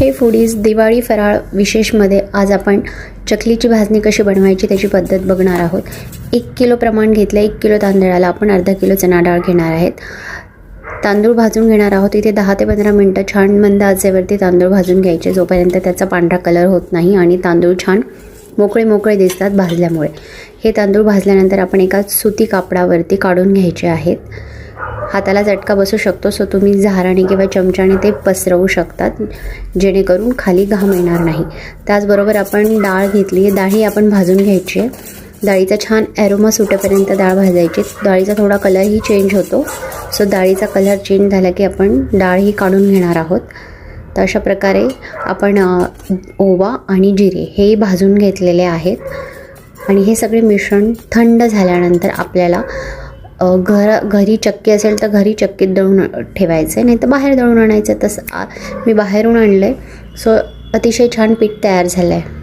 हे फूडीज दिवाळी फराळ विशेषमध्ये आज आपण चकलीची भाजणी कशी बनवायची त्याची पद्धत बघणार आहोत. एक किलो प्रमाण घेतलं एक किलो तांदळाला आपण अर्धा किलो चणा डाळ घेणार आहेत. तांदूळ भाजून घेणार आहोत. इथे दहा ते पंधरा मिनटं छान मंद आचेवरती तांदूळ भाजून घ्यायचे. जोपर्यंत त्याचा पांढरा कलर होत नाही आणि तांदूळ छान मोकळे मोकळे दिसतात भाजल्यामुळे. हे तांदूळ भाजल्यानंतर आपण एका सुती कापडावरती काढून घ्यायचे आहेत. हाताला चटका बसू शकतो सो तुम्ही झाराने किंवा चमच्याने ते पसरवू शकतात जेणेकरून खाली घाम येणार नाही. त्याचबरोबर आपण डाळ घेतली आहे डाळही आपण भाजून घ्यायची आहे. डाळीचा छान ॲरोमा सुटेपर्यंत डाळ भाजायची डाळीचा थोडा कलरही चेंज होतो. सो डाळीचा कलर चेंज झाला की आपण डाळही काढून घेणार आहोत. तर अशा प्रकारे आपण ओवा आणि जिरे हेही भाजून घेतलेले आहेत. आणि हे सगळे मिश्रण थंड झाल्यानंतर आपल्याला घर घरी चक्की असेल तर घरी चक्कीत दळून ठेवायचं आहे नाही तर बाहेर दळून आणायचं. तसं मी बाहेरून आणलं आहे सो अतिशय छान पीठ तयार झालं आहे